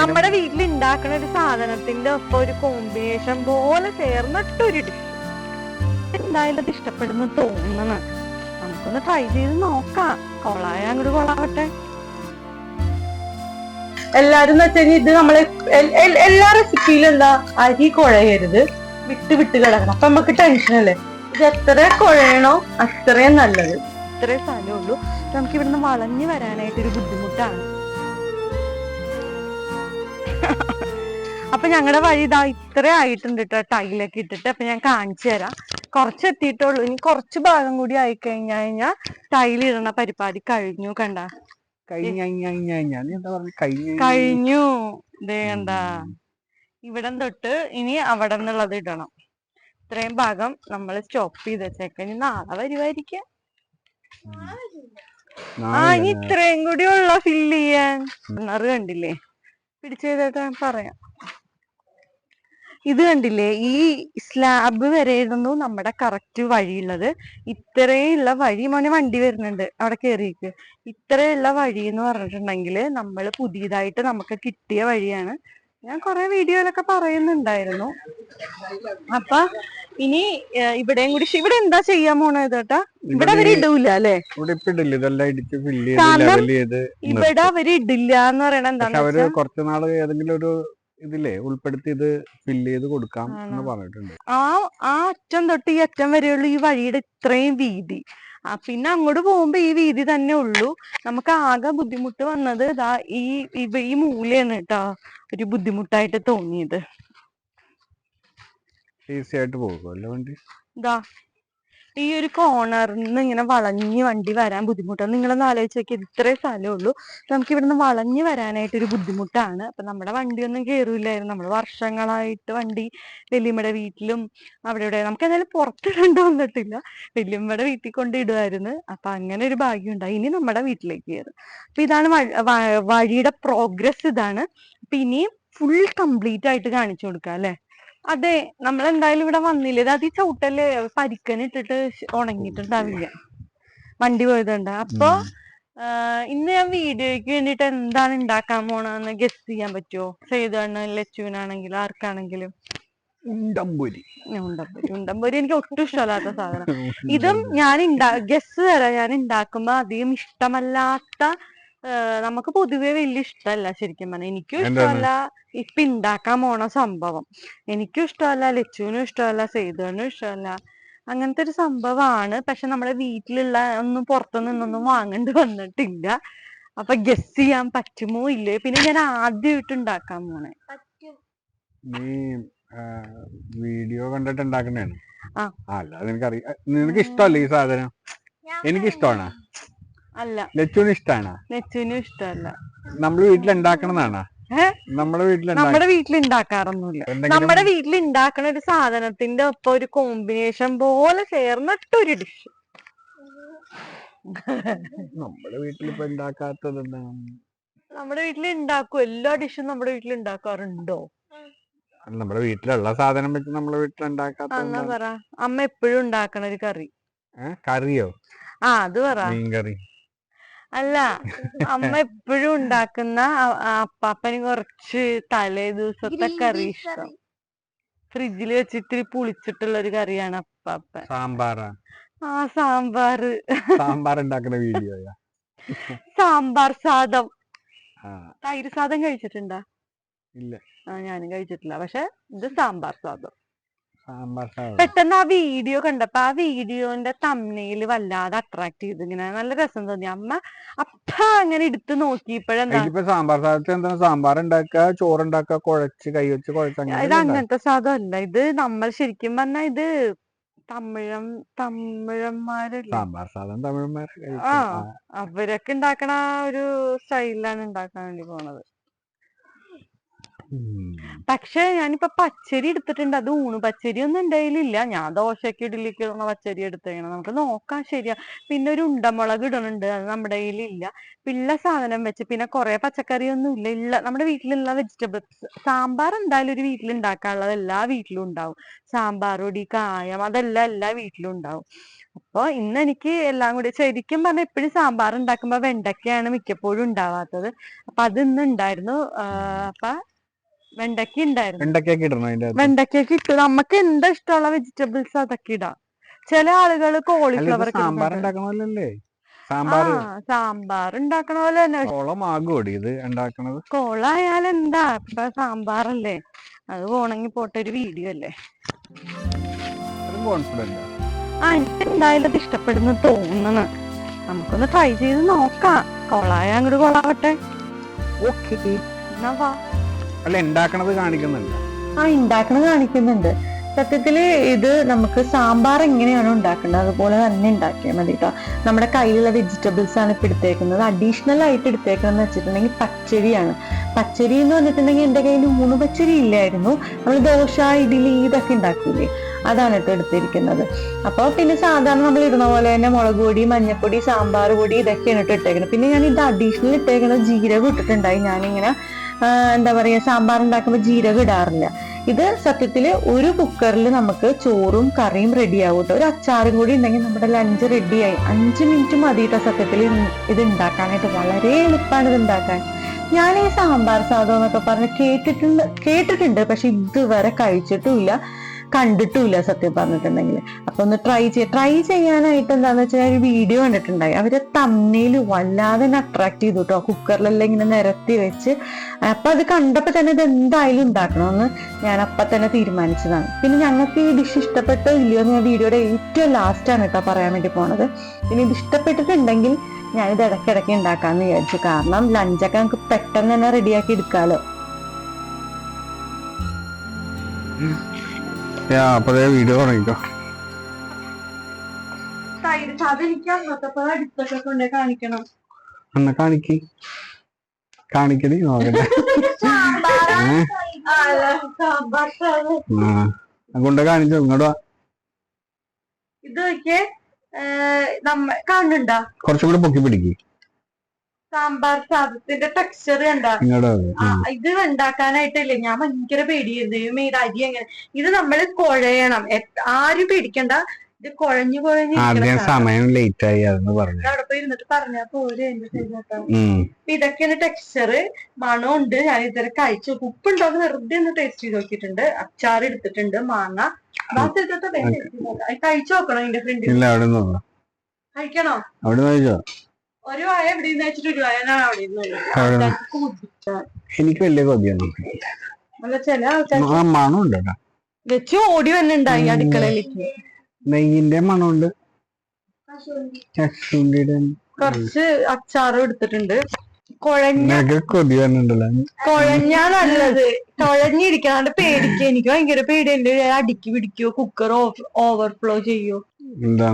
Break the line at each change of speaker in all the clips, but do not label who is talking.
നമ്മുടെ വീട്ടിൽ ഉണ്ടാക്കുന്ന ഒരു സാധനത്തിന്റെ ഒപ്പം ഒരു കോമ്പിനേഷൻ പോലെ ചേർന്നിട്ടൊരു എന്തായാലും അത് ഇഷ്ടപ്പെടുന്നു തോന്നണം നമുക്കൊന്ന് ട്രൈ ചെയ്ത് നോക്കാം. കൊളായ അങ്ങോട്ട് കൊളാവട്ടെ. എല്ലാരും എന്ന് വെച്ചാൽ ഇത് നമ്മളെ എല്ലാ റെസിപ്പിയിലും എന്താ അരി കുഴയരുത്. വിട്ട് വിട്ട് കിടക്കണം. അപ്പൊ നമുക്ക് ടെൻഷൻ അല്ലേ? ഇത് എത്ര കുഴയണോ അത്രയും നല്ലത്. ഇത്രയും സ്ഥലമേ ഉള്ളൂ. നമുക്ക് ഇവിടുന്ന് വളഞ്ഞു വരാനായിട്ട് ഒരു ബുദ്ധിമുട്ടാണ്. അപ്പൊ ഞങ്ങളുടെ വഴി ഇതാ ഇത്ര ആയിട്ടുണ്ട് കേട്ടോ ടൈലൊക്കെ ഇട്ടിട്ട്. അപ്പൊ ഞാൻ കാണിച്ചു തരാം. കുറച്ച് എത്തിയിട്ടുള്ളൂ ഇനി കുറച്ച് ഭാഗം കൂടി ആയി കഴിഞ്ഞു കഴിഞ്ഞാൽ ടൈൽ ഇടണ പരിപാടി കഴിഞ്ഞു കണ്ട.
കഴിഞ്ഞ എന്താ
ഇവിടം തൊട്ട് ഇനി അവിടെ നിന്നുള്ളത് ഇടണം. ഇത്രയും ഭാഗം നമ്മൾ സ്റ്റോപ്പ് ചെയ്ത് വെച്ചേക്ക. ഇനി നാളെ വരുമായിരിക്കാം ആ ഇനി ഇത്രയും കൂടി ഉള്ള ഫില്ല് ചെയ്യാൻ? കിണറ് കണ്ടില്ലേ? പിടിച്ചെയ്തിട്ട് ഞാൻ പറയാം. ഇത് കണ്ടില്ലേ? ഈ സ്ലാബ് വരെയായിരുന്നു നമ്മുടെ കറക്റ്റ് വഴിയുള്ളത്. ഇത്രയുള്ള വഴി മോനെ വണ്ടി വരുന്നുണ്ട്. അവിടെ കയറിയിക്ക് ഇത്രയുള്ള വഴി എന്ന് പറഞ്ഞിട്ടുണ്ടെങ്കിൽ നമ്മൾ പുതിയതായിട്ട് നമുക്ക് കിട്ടിയ വഴിയാണ് ഞാൻ കുറെ വീഡിയോയിലൊക്കെ പറയുന്നുണ്ടായിരുന്നു. അപ്പൊ ഇനി ഇവിടെയും കൂടി ഇവിടെ എന്താ ചെയ്യാൻ പോണത് കേട്ടാ ഇവിടെ അവർ ഇടൂല അല്ലെ? കാരണം ഇവിടെ അവർ ഇടില്ല എന്ന്
പറയണ
എന്താണ്
അവർ
വെച്ചാ
നാൾ ഏതെങ്കിലും ഒരു ഇതില്ലേ ഉൾപ്പെടുത്തി ഇത് ഫില്ല് ചെയ്ത് കൊടുക്കാം എന്ന്? പറഞ്ഞിട്ടുണ്ട്.
ആ ആ അറ്റം തൊട്ട് ഈ അറ്റം വരെയുള്ള ഈ വഴിയുടെ ഇത്രയും വീതി. ആ പിന്നെ അങ്ങോട്ട് പോകുമ്പോ ഈ വീതി തന്നെ ഉള്ളൂ. നമുക്ക് ആകെ ബുദ്ധിമുട്ട് വന്നത് ഇതാ ഈ ഈ മൂലയാണ് കേട്ടോ. ഒരു ബുദ്ധിമുട്ടായിട്ട് തോന്നിയത്.
ഈസി ആയിട്ട് പോകുമല്ലോ വണ്ടി?
ഇതാ ഈ ഒരു കോർണറിൽ നിന്ന് ഇങ്ങനെ വളഞ്ഞ് വണ്ടി വരാൻ ബുദ്ധിമുട്ടാണ്. നിങ്ങളൊന്ന് ആലോചിച്ച് നോക്കി ഇത്രേ സ്ഥലമേ ഉള്ളൂ. നമുക്ക് ഇവിടുന്ന് വളഞ്ഞ് വരാനായിട്ട് ഒരു ബുദ്ധിമുട്ടാണ്. അപ്പൊ നമ്മുടെ വണ്ടിയൊന്നും കേറൂലായിരുന്നു നമ്മൾ വർഷങ്ങളായിട്ട് വണ്ടി വലിയമ്മയുടെ വീട്ടിലും അവിടെ ഇവിടെ നമുക്ക് എന്തായാലും പുറത്തിടേണ്ടി വന്നിട്ടില്ല. വലിയമ്മയുടെ വീട്ടിൽ കൊണ്ട് ഇടുമായിരുന്നു അപ്പൊ അങ്ങനെ ഒരു ഭാഗ്യം ഉണ്ടായി. ഇനി നമ്മുടെ വീട്ടിലേക്ക് കയറും. അപ്പൊ ഇതാണ് വഴ- വഴിയുടെ പ്രോഗ്രസ് ഇതാണ്. അപ്പൊ ഇനിയും ഫുൾ കംപ്ലീറ്റ് ആയിട്ട് കാണിച്ചു കൊടുക്കാം അല്ലെ? അതെ നമ്മൾ എന്തായാലും ഇവിടെ വന്നില്ല? ഇത് അത് ഈ ചവിട്ടൽ പരിക്കനിട്ടിട്ട് ശ് ഉണങ്ങിയിട്ടുണ്ടാവില്ല. വണ്ടി പോയതുണ്ട് അപ്പൊ ഇന്ന് ഞാൻ വീഡിയോയ്ക്ക് വേണ്ടിട്ട് എന്താണ് ഉണ്ടാക്കാൻ പോണെന്ന് ഗസ് ചെയ്യാൻ പറ്റുമോ സേതാണ് ലച്ചുവിനാണെങ്കിലും ആർക്കാണെങ്കിലും?
ഉണ്ടംപൊരി
ഉണ്ടംപൊരി ഉണ്ടംപൊരി എനിക്ക് ഒട്ടും ഇഷ്ടമല്ലാത്ത സാധനം. ഇതും ഞാൻ ഗസ് തരാം. ഞാൻ ഉണ്ടാക്കുമ്പോ അധികം ഇഷ്ടമല്ലാത്ത നമുക്ക് പൊതുവെ വലിയ ഇഷ്ടമല്ല ശരിക്കും പറഞ്ഞാൽ എനിക്കും ഇഷ്ടമല്ല ഇപ്പൊ ഉണ്ടാക്കാൻ പോണ സംഭവം. എനിക്കും ഇഷ്ടമല്ല ലച്ചുവിനും ഇഷ്ടമല്ല സേതുവിനും ഇഷ്ടമല്ല. അങ്ങനത്തെ ഒരു സംഭവമാണ് പക്ഷെ നമ്മുടെ വീട്ടിലുള്ള ഒന്നും പുറത്തു നിന്നൊന്നും വാങ്ങേണ്ടി വന്നിട്ടില്ല. അപ്പൊ ഗസ് ചെയ്യാൻ പറ്റുമോ ഇല്ലേ? പിന്നെ ഞാൻ ആദ്യമായിട്ട് ഉണ്ടാക്കാൻ പോണേ.
നീ വീഡിയോ കണ്ടിട്ട് ഉണ്ടാക്കണേ
ആ.
അല്ല നിനക്കറിയാം നിനക്ക് ഇഷ്ടമല്ല ഈ സാധനം? എനിക്ക് ഇഷ്ടമാണ്
അല്ല.
ലച്ചുവിന് ഇഷ്ടമാണ്
ലച്ചുവിനും ഇഷ്ടമല്ല.
ഉണ്ടാക്കണതാണ്
ഏ?
നമ്മുടെ വീട്ടിൽ
നമ്മുടെ വീട്ടിൽ ഉണ്ടാക്കാറൊന്നുമില്ല നമ്മുടെ വീട്ടിൽ ഉണ്ടാക്കണ ഒരു സാധനത്തിന്റെ ഒപ്പം ഒരു കോമ്പിനേഷൻ പോലെ ചേർന്നിട്ടൊരു ഡിഷ്
നമ്മുടെ വീട്ടിൽ ഇപ്പൊ ഉണ്ടാക്കാത്തത്
നമ്മുടെ വീട്ടിൽ ഉണ്ടാക്കും എല്ലാ ഡിഷും നമ്മുടെ വീട്ടിൽ ഉണ്ടാക്കാറുണ്ടോ
നമ്മുടെ വീട്ടിലുള്ള സാധനം വെച്ച് നമ്മുടെ വീട്ടിൽ
പറ. അമ്മ എപ്പോഴും ഉണ്ടാക്കണ ഒരു കറി.
കറിയോ?
ആ അത് പറ.
മീൻകറി.
അല്ല അമ്മ എപ്പോഴും ഉണ്ടാക്കുന്ന ആ അപ്പാപ്പന് കുറച്ച് തലേ ദിവസത്തെ കറി ഇഷ്ടം. ഫ്രിഡ്ജിൽ വെച്ചിട്ട് പുളിച്ചിട്ടുള്ള ഒരു കറിയാണ് അപ്പാപ്പൻ.
സാമ്പാറാ?
ആ സാമ്പാർ
സാമ്പാർ ഉണ്ടാക്കുന്ന വീഡിയോയാ
സാമ്പാർ സാദം.
ആ.
തൈര് സാദം കഴിച്ചിട്ടുണ്ടോ?
ഇല്ല.
ആ ഞാനും കഴിച്ചിട്ടില്ല. പക്ഷെ ഇത് സാമ്പാർ സാദം. പെട്ടെന്ന് ആ വീഡിയോ കണ്ടപ്പോ ആ വീഡിയോന്റെ തമ്മയിൽ വല്ലാതെ അട്രാക്ട് ചെയ്തു. ഇങ്ങനെ നല്ല രസം തോന്നി. അമ്മ അപ്പ അങ്ങനെ എടുത്ത് നോക്കിയപ്പോഴെന്താ?
ഇതിപ്പോ സാമ്പാർ സാധനത്തിൽ എന്താണ്? സാമ്പാർ ഉണ്ടാക്കുക ചോറ് ഉണ്ടാക്കുക കുഴച്ച് കൈ വെച്ച് കുഴച്ച് അങ്ങനെ
ഇത് അങ്ങനത്തെ സാധനം അല്ല ഇത് നമ്മൾ ശരിക്കും പറഞ്ഞാ ഇത് തമിഴം തമിഴന്മാരല്ലേ?
സാമ്പാർ സാധനം തമിഴന്മാരെ
ആ. അവരൊക്കെ ഉണ്ടാക്കണ ആ ഒരു സ്റ്റൈലിലാണ് ഉണ്ടാക്കാൻ വേണ്ടി പോണത്. പക്ഷെ ഞാനിപ്പോ പച്ചരി എടുത്തിട്ടുണ്ട്. അത് ഊണ് പച്ചരി ഒന്നും എന്റെ ഞാൻ ദോശയ്ക്ക് ഇഡലിക്ക് ഇടുന്ന പച്ചരി എടുത്തേക്കണം. നമുക്ക് നോക്കാം ശരിയാ. പിന്നെ ഒരു ഉണ്ടമുളക് ഇടണുണ്ട്. അത് നമ്മുടെ കയ്യിലില്ല. പിള്ള സാധനം വെച്ച് പിന്നെ കുറെ പച്ചക്കറി ഒന്നും ഇല്ല. ഇല്ല നമ്മുടെ വീട്ടിലുള്ള വെജിറ്റബിൾസ് സാമ്പാർ എന്തായാലും ഒരു വീട്ടിൽ ഉണ്ടാക്കാനുള്ളത് എല്ലാ വീട്ടിലും ഉണ്ടാവും. സാമ്പാർ പൊടി കായം അതെല്ലാം എല്ലാ വീട്ടിലും ഉണ്ടാവും. അപ്പൊ ഇന്ന് എനിക്ക് എല്ലാം കൂടി ശരിക്കും പറഞ്ഞാൽ എപ്പോഴും സാമ്പാർ ഉണ്ടാക്കുമ്പോ വെണ്ടക്കയാണ് മിക്കപ്പോഴും ഉണ്ടാവാത്തത്. അപ്പൊ അത് ഇന്ന് ഉണ്ടായിരുന്നു അപ്പൊ വെണ്ടയ്ക്ക ഉണ്ടായിരുന്നു
വെണ്ടയ്ക്കൊക്കെ ഇടണം അതിന്റെ അകത്ത്?
വെണ്ടയ്ക്കൊക്കെ ഇട്ടു നമുക്ക് എന്താ ഇഷ്ടമുള്ള വെജിറ്റബിൾസ് അതൊക്കെ ഇടാം. ചില ആളുകൾ കോളിഫ്ലവർ
സാമ്പാർ ഉണ്ടാക്കണമല്ലേ സാമ്പാർ
സാമ്പാർ ഉണ്ടാക്കണ പോലെ തന്നെ.
ഓളമാകൂടി ഇത് ഉണ്ടാക്കണത്
കോളായാൽ എന്താ? ഇപ്പൊ സാമ്പാറല്ലേ. അത് പോണെങ്കി പോട്ട ഒരു വീഡിയോ അല്ലേ? ആ. എനിക്ക് എന്തായാലും അത് ഇഷ്ടപ്പെടുന്നു തോന്നുന്നു. നമുക്കൊന്ന് ട്രൈ ചെയ്ത് നോക്കാം. കൊളായ അങ്ങോട്ട് കൊളാവട്ടെ.
ഓക്കെ
എന്നാ വാ.
അല്ല ഉണ്ടാക്കണത് കാണിക്കുന്നുണ്ട്.
ആ ഉണ്ടാക്കണത് കാണിക്കുന്നുണ്ട്. സത്യത്തിൽ ഇത് നമുക്ക് സാമ്പാർ എങ്ങനെയാണോ ഉണ്ടാക്കേണ്ടത് അതുപോലെ തന്നെ ഉണ്ടാക്കിയാൽ മതി കേട്ടോ നമ്മുടെ കയ്യിലുള്ള വെജിറ്റബിൾസ് ആണ് ഇപ്പൊ എടുത്തേക്കുന്നത്. അഡീഷണൽ ആയിട്ട് എടുത്തേക്കുന്നത് വെച്ചിട്ടുണ്ടെങ്കിൽ പച്ചരിയാണ്. പച്ചരി എന്ന് പറഞ്ഞിട്ടുണ്ടെങ്കിൽ എന്റെ കയ്യിൽ മൂന്ന് പച്ചരി ഇല്ലായിരുന്നു. നമ്മൾ ദോശ ഇഡ്ഡലി ഇതൊക്കെ ഉണ്ടാക്കൂലേ അതാണ് കേട്ടോ എടുത്തിരിക്കുന്നത്. അപ്പോൾ പിന്നെ സാധാരണ നമ്മൾ ഇടുന്ന പോലെ തന്നെ മുളക് പൊടി മഞ്ഞപ്പൊടി സാമ്പാർ പൊടി ഇതൊക്കെയാണ് കേട്ടോ ഇട്ടേക്കുന്നത് പിന്നെ ഞാൻ ഇത് അഡീഷണൽ ഇട്ടേക്കുന്നത് ജീരകം ഇട്ടിട്ടുണ്ടായി. ഞാനിങ്ങനെ എന്താ പറയുക സാമ്പാർ ഉണ്ടാക്കുമ്പോൾ ജീരകം ഇടാറില്ല. ഇത് സത്യത്തിൽ ഒരു കുക്കറിൽ നമുക്ക് ചോറും കറിയും റെഡിയാവും കേട്ടോ ഒരു അച്ചാറും കൂടി ഉണ്ടെങ്കിൽ നമ്മുടെ ലഞ്ച് റെഡിയായി അഞ്ച് മിനിറ്റ് മതി സത്യത്തിൽ ഇത് ഉണ്ടാക്കാനായിട്ട് വളരെ എളുപ്പമാണ് ഇത് ഉണ്ടാക്കാൻ ഞാൻ ഈ സാമ്പാർ സാധനം എന്നൊക്കെ പറഞ്ഞ് കേട്ടിട്ടുണ്ട് കേട്ടിട്ടുണ്ട്. പക്ഷെ ഇതുവരെ കഴിച്ചിട്ടുമില്ല കണ്ടിട്ടുമില്ല സത്യം പറഞ്ഞിട്ടുണ്ടെങ്കിൽ അപ്പൊ ഒന്ന് ട്രൈ ചെയ്യ ട്രൈ ചെയ്യാനായിട്ട് എന്താന്ന് വെച്ചാൽ ഒരു വീഡിയോ കണ്ടിട്ടുണ്ടായി. അവരെ തമ്മയിൽ വല്ലാതെ തന്നെ അട്രാക്ട് ചെയ്തു കേട്ടോ കുക്കറിലെല്ലാം ഇങ്ങനെ നിരത്തി വെച്ച്. അപ്പൊ അത് കണ്ടപ്പോ തന്നെ ഇത് എന്തായാലും ഉണ്ടാക്കണമെന്ന് ഞാൻ അപ്പൊ തന്നെ തീരുമാനിച്ചതാണ്. പിന്നെ ഞങ്ങൾക്ക് ഈ ഡിഷ് ഇഷ്ടപ്പെട്ടോ ഇല്ലയോ എന്ന് ഞാൻ വീഡിയോയുടെ ഏറ്റവും ലാസ്റ്റാണ് കേട്ടോ പറയാൻ വേണ്ടി പോണത്. പിന്നെ ഇത് ഇഷ്ടപ്പെട്ടിട്ടുണ്ടെങ്കിൽ ഞാൻ ഇത് ഇടയ്ക്കിടയ്ക്ക് ഉണ്ടാക്കാന്ന് വിചാരിച്ചു. കാരണം ലഞ്ചൊക്കെ നമുക്ക് പെട്ടെന്ന് തന്നെ റെഡിയാക്കി എടുക്കാലോ
അപ്പഴേ വീഡിയോ തുടങ്ങിക്കോ എന്നാ കാണിക്ക്. കാണിക്കടി നോക്കട്ടെ. കൊണ്ട് കാണിച്ചോ ഇങ്ങോട്ട് വാ.
നോക്കിയേ നമ്മ കാണുന്നുണ്ടാ
കുറച്ചും കൂടി പൊക്കി പിടിക്ക്.
സാമ്പാർ സാധത്തിന്റെ ടെക്സ്ചർ കണ്ടാ. ഇത് ഉണ്ടാക്കാനായിട്ടില്ലേ? ഞാൻ ഭയങ്കര പേടിയായിരുന്നു ഈ അരി എങ്ങനെ? ഇത് നമ്മൾ കുഴയണം. ആരും പേടിക്കണ്ട. ഇത് കുഴഞ്ഞു കുഴഞ്ഞു
സമയം ലേറ്റ് ആയി അതെന്ന് പറഞ്ഞു.
അവിടെ പോയി ഇരുന്നിട്ട് പറഞ്ഞാ
പോലെ
ഇതൊക്കെയാണ് ടെക്സ്ചർ മണമുണ്ട്. ഞാൻ ഇതുവരെ കഴിച്ചു. ഉപ്പുണ്ടോ എന്ന് വെറുതെ ഒന്ന് ടേസ്റ്റ് ചെയ്ത് നോക്കിയിട്ടുണ്ട്. അച്ചാർ എടുത്തിട്ടുണ്ട് മാങ്ങ. ബാക്കി കഴിച്ചു നോക്കണോ എന്റെ
ഫ്രണ്ട്
കഴിക്കണോ?
അവിടെ കഴിച്ചോ?
ഒരു വായ എവിടെ നിന്ന് വെച്ചിട്ട് ഒരു വായ ഞാൻ അവിടെ
നിന്ന്. എനിക്ക് വലിയ കൊതിയൊന്നും
അല്ല ചില ആൾക്കാർ
മണമുണ്ട്
വെച്ച് ഓടി വന്നിണ്ടായി അടുക്കളയിലേക്ക്.
നെയ്യിന്റെ മണമുണ്ട്.
കൊറച്ച് അച്ചാറും എടുത്തിട്ടുണ്ട്. കുഴഞ്ഞ
കൊഴഞ്ഞിരിക്കാണ്ട് പേടിക്ക വന്നിട്ടുണ്ടല്ലോ.
കുഴഞ്ഞാ നല്ലത്. കുഴഞ്ഞിരിക്കാണ്ട് പേടിക്കുക എനിക്ക് ഭയങ്കര പേടിയുണ്ട് അടുക്കി പിടിക്കോ കുക്കർ ഓവർഫ്ലോ ചെയ്യോ.
എന്താ?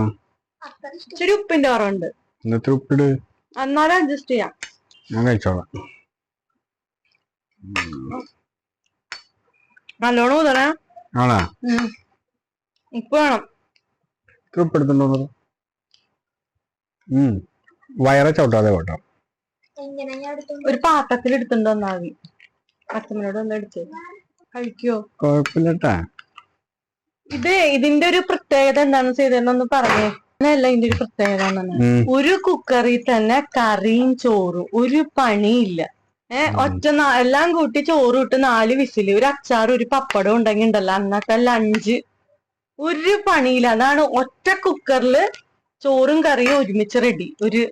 ഇച്ചിരി ഉപ്പിന്റെ കുറവുണ്ട്
ഇന്നത്തെ ഉപ്പിട്.
എന്നാലും അഡ്ജസ്റ്റ് ചെയ്യാം.
ഞാൻ കഴിച്ചോളാം.
നല്ലോണം ഊതണേ
ആണാ?
ഉപ്പ് വേണം.
ഇത്ര ഉപ്പെടുത്തുണ്ടോ ഉം. വയറെ ചവിട്ടാതെ കേട്ടോ.
ഒരു പാത്രത്തിൽ എടുത്തുണ്ടോ വന്നാ അച്ഛമ്മനോട് ഒന്ന് എടുത്ത്. കഴിക്കോ?
കുഴപ്പമില്ലട്ടാ
ഇത് ഇതിന്റെ ഒരു പ്രത്യേകത എന്താണെന്ന് ചെയ്തെന്നൊന്ന് പറഞ്ഞേ. അങ്ങനെയല്ല ഇതിന്റെ ഒരു പ്രത്യേകത ഒരു കുക്കറിൽ തന്നെ കറിയും ചോറും ഒരു പണിയില്ല.
ഏർ
ഒറ്റ നാ- എല്ലാം കൂട്ടി ചോറ് ഇട്ട് നാല് വിസിൽ ഒരു അച്ചാർ ഒരു പപ്പടം ഉണ്ടെങ്കിൽ ഉണ്ടല്ലോ അന്നത്തെ ലഞ്ച് ഒരു പണിയില്ല. അതാണ് ഒറ്റ കുക്കറിൽ ചോറും കറിയും ഒരുമിച്ച് റെഡി ഒരു.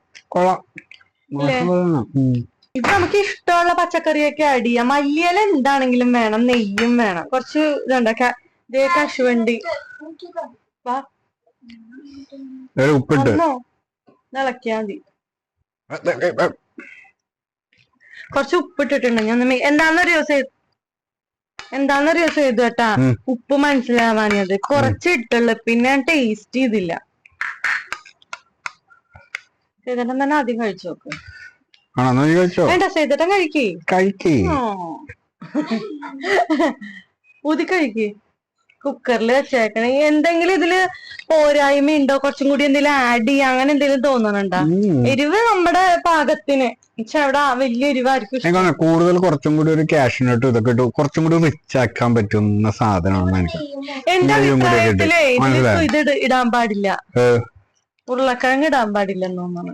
ഇത് നമുക്ക് ഇഷ്ടമുള്ള പച്ചക്കറിയൊക്കെ ആഡ് ചെയ്യാം. മല്ലിയില എന്താണെങ്കിലും വേണം നെയ്യും വേണം. കുറച്ച് ഇതുണ്ടൊക്കെ ഇതേ കശുവണ്ടി.
ഉപ്പിട്ട്.
ഇളക്കിയാ മതി. കുറച്ച് ഉപ്പിട്ടിട്ടുണ്ടെങ്കിൽ ഒന്ന് മി- എന്താന്നറിയോ സേ- എന്താന്നറിയോ ചെയ്തു കേട്ടാ. ഉപ്പ് മനസ്സിലാവാനത് കുറച്ച് ഇട്ടുള്ളു. പിന്നെ ഞാൻ ടേസ്റ്റ് ചെയ്തില്ല. സേതട്ടൻ തന്നെ ആദ്യം കഴിച്ചു നോക്ക്. വേണ്ട സേതട്ടൻ കഴിക്കേ.
കഴിക്കേ.
ഊതി കഴിക്ക്. കുക്കറിൽ വെച്ചേക്കണേ. എന്തെങ്കിലും ഇതിൽ പോരായ്മ ഉണ്ടോ? കുറച്ചും കൂടി എന്തെങ്കിലും ആഡ് ചെയ്യാ അങ്ങനെ എന്തെങ്കിലും തോന്നണുണ്ടോ. എരിവ് നമ്മുടെ പാകത്തിന്. പക്ഷെ അവിടെ വലിയ എരിവായിരിക്കും
കൂടുതൽ കുറച്ചും കൂടി ഒരു ക്യാഷിനോട്ട് ഇതൊക്കെ ഇട്ട് കുറച്ചും കൂടി റിച്ച് ആക്കാൻ പറ്റുന്ന സാധനമാണ് എനിക്ക്
എന്റെ അഭിപ്രായത്തിലേ ഇത് ഇടാൻ പാടില്ല. ഉരുളക്കിഴങ്ങ് ഇടാൻ പാടില്ലെന്ന് തോന്നുന്നു.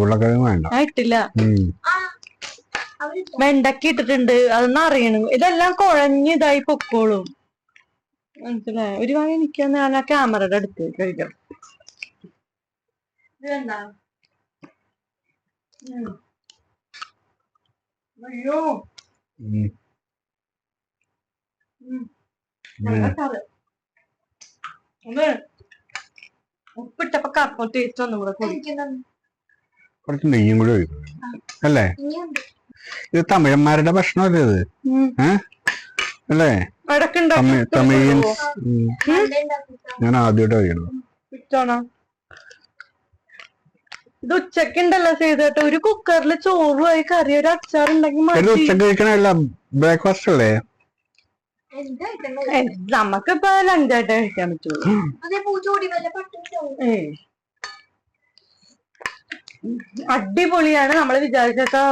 ഉരുളക്കിഴങ്ങ് വേണ്ട.
ഇട്ടില്ല. വെണ്ടക്ക ഇട്ടിട്ടുണ്ട്. അതൊന്നും അറിയണം. ഇതെല്ലാം കുഴഞ്ഞ് ഇതായി പൊക്കോളും. മനസ്സിലായോ ഒരു വാങ്ങി നിൽക്കാന്ന് ഞാൻ ആ ക്യാമറയുടെ അടുത്ത് കഴിക്കാം ഇത് കണ്ടാ? അയ്യോ
ഉം.
ഉം.
ഉം.
നല്ല കറി. ഒന്ന് ഉപ്പിട്ടപ്പോ കപ്പ ടേസ്റ്റ് ഒന്നും കൂടെ
കുറച്ച് നെയ്യും കൂടി ഒഴിക്കും അല്ലേ ഇത് തമിഴന്മാരുടെ ഭക്ഷണമല്ലേ ഇത്
ഉം.
അല്ലേ? തമിഴ്. ഞാൻ ആദ്യമായിട്ട്
അറിയണം ഇത് ഉച്ചക്കുണ്ടല്ലോ ചെയ്തിട്ട് ഒരു കുക്കറിൽ ചോറുമായി കറി ഒരു അച്ചാറുണ്ടെങ്കിൽ
ഇത്
മതി.
ഉച്ചയ്ക്ക് കഴിക്കണല്ല ബ്രേക്ക്ഫാസ്റ്റ് അല്ലേ?
നമുക്കിപ്പോ ലഞ്ചായിട്ട് കഴിക്കാൻ പറ്റുള്ളൂ. അടിപൊളിയാണ്. നമ്മൾ വിചാരിച്ചൊക്കെ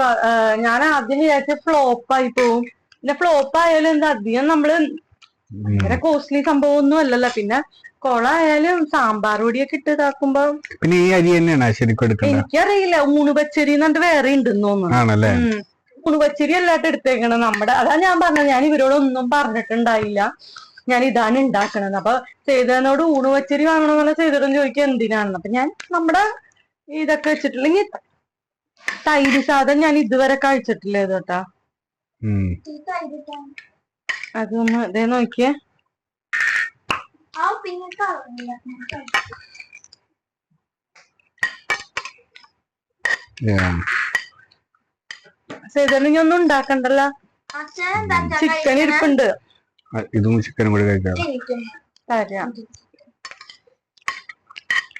ഞാൻ ആദ്യം വിചാരിച്ച ഫ്ലോപ്പ് ആയി പോവും. പിന്നെ ഫ്ലോപ്പ് ആയാലും എന്താ അധികം
നമ്മൾ.
ഭയങ്കര കോസ്റ്റ്ലി സംഭവം ഒന്നും അല്ലല്ലോ. പിന്നെ കൊള ആയാലും സാമ്പാർ പൊടിയൊക്കെ ഇട്ട് ഇതാക്കുമ്പോ
പിന്നെ ഈ അരി തന്നെയാണ് ശരിക്കും എടുക്കേണ്ടത്?
എനിക്കറിയില്ല. ഊണുപച്ചരി എന്നിട്ട് വേറെ ഉണ്ടെന്ന് തോന്നുന്നു.
ആണല്ലേ?
പച്ചരി അല്ലാട്ട് എടുത്തേക്കണം നമ്മുടെ അതാ ഞാൻ പറഞ്ഞത്. ഞാൻ ഇവരോടൊന്നും പറഞ്ഞിട്ടുണ്ടായില്ല. ഞാൻ ഇതാണ് ഉണ്ടാക്കണത്. അപ്പൊ ചെയ്തതിനോട് ഊണുപച്ചരി വാങ്ങണമെന്നുള്ള ചെയ്തിട്ടും ചോദിക്കുക എന്തിനാണെന്ന്? അപ്പൊ ഞാൻ നമ്മുടെ ഇതൊക്കെ വെച്ചിട്ടില്ലെങ്കിൽ തൈര് സാധനം ഞാൻ ഇതുവരെ കഴിച്ചിട്ടില്ല ഇത് കേട്ടാ. അതൊന്ന് ഇതേ നോക്കിയേ. ഒന്നും ഉണ്ടാക്കണ്ടല്ലോ. ചിക്കൻ ഇരിപ്പുണ്ട്.
ഇതും ചിക്കനും കൂടി കഴിക്കാം.
തരാം.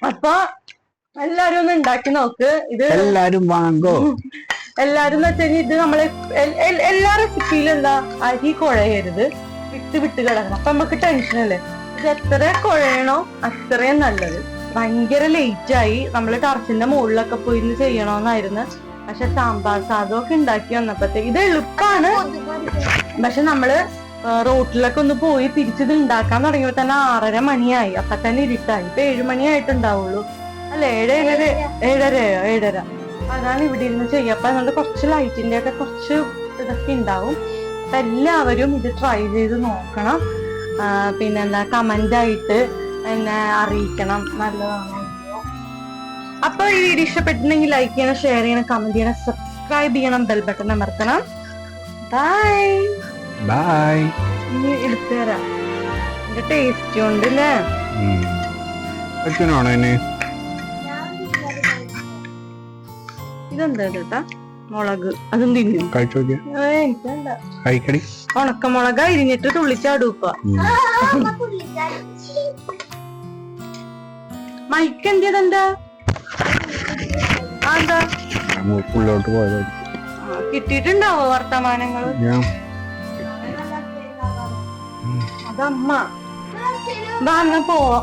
അപ്പൊ എല്ലാരും ഒന്ന് ഉണ്ടാക്കി നോക്ക്. ഇത്
എല്ലാരും വാങ്ങോ.
എല്ലാരും എന്ന് വെച്ചാൽ ഇത് നമ്മളെ എല്ലാ റെസിപ്പിയിലും എന്താ അരി കുഴയരുത്. വിട്ട് വിട്ട് കിടക്കണം. അപ്പൊ നമുക്ക് ടെൻഷൻ അല്ലേ? ഇത് എത്ര കുഴയണോ അത്രയും നല്ലത്. ഭയങ്കര ആയി. നമ്മൾ ടർച്ചിന്റെ മുകളിലൊക്കെ പോയി ചെയ്യണോന്നായിരുന്നു. പക്ഷെ സാമ്പാർ സാധമൊക്കെ ഉണ്ടാക്കി വന്നപ്പോഴത്തേക്ക് ഇത് എളുപ്പമാണ് പക്ഷെ നമ്മൾ റോട്ടിലൊക്കെ ഒന്ന് പോയി തിരിച്ചിത് ഉണ്ടാക്കാൻ തുടങ്ങിയപ്പോ തന്നെ ആറര മണിയായി. അപ്പൊ തന്നെ ഇരിട്ടായി. ഇപ്പൊ ഏഴുമണിയായിട്ടുണ്ടാവുള്ളൂ അല്ല? ഏഴ് ഏഴര ഏഴരയോ ഏഴര. അതാണ് ഇവിടെ ഇരുന്ന് ചെയ്യുക. അപ്പൊ അതുകൊണ്ട് കുറച്ച് ലൈറ്റിന്റെ ഒക്കെ കുറച്ച് ഇതൊക്കെ ഉണ്ടാവും. അപ്പൊ എല്ലാവരും ഇത് ട്രൈ ചെയ്ത് നോക്കണം. പിന്നെ എന്താ കമന്റ് ആയിട്ട് എന്നെ അറിയിക്കണം. നല്ലതാണ്? അപ്പോൾ അപ്പൊ ഈ വീഡിയോ ഇഷ്ടപ്പെട്ടിട്ടുണ്ടെങ്കിൽ ലൈക്ക് ചെയ്യണം ഷെയർ ചെയ്യണം കമന്റ് ചെയ്യണം സബ്സ്ക്രൈബ് ചെയ്യണം ബെൽ ബട്ടൺ അമർത്തണം. ബൈ
ബൈ
ഇനി എടുത്തു തരാം. ടേസ്റ്റ് ഉണ്ട് ഇതെന്താ ചേട്ടാ? മുളക്. അതും തിന്നും ഉണക്കമുളക് അരിഞ്ഞിട്ട് തുള്ളിച്ചാടൂപ്പ മൈക്ക് എന്തിയതെന്താ എന്താ?
പോയത്
കിട്ടിയിട്ടുണ്ടാവോ
വർത്തമാനങ്ങൾ?
അതമ്മ. വാ പോവാ.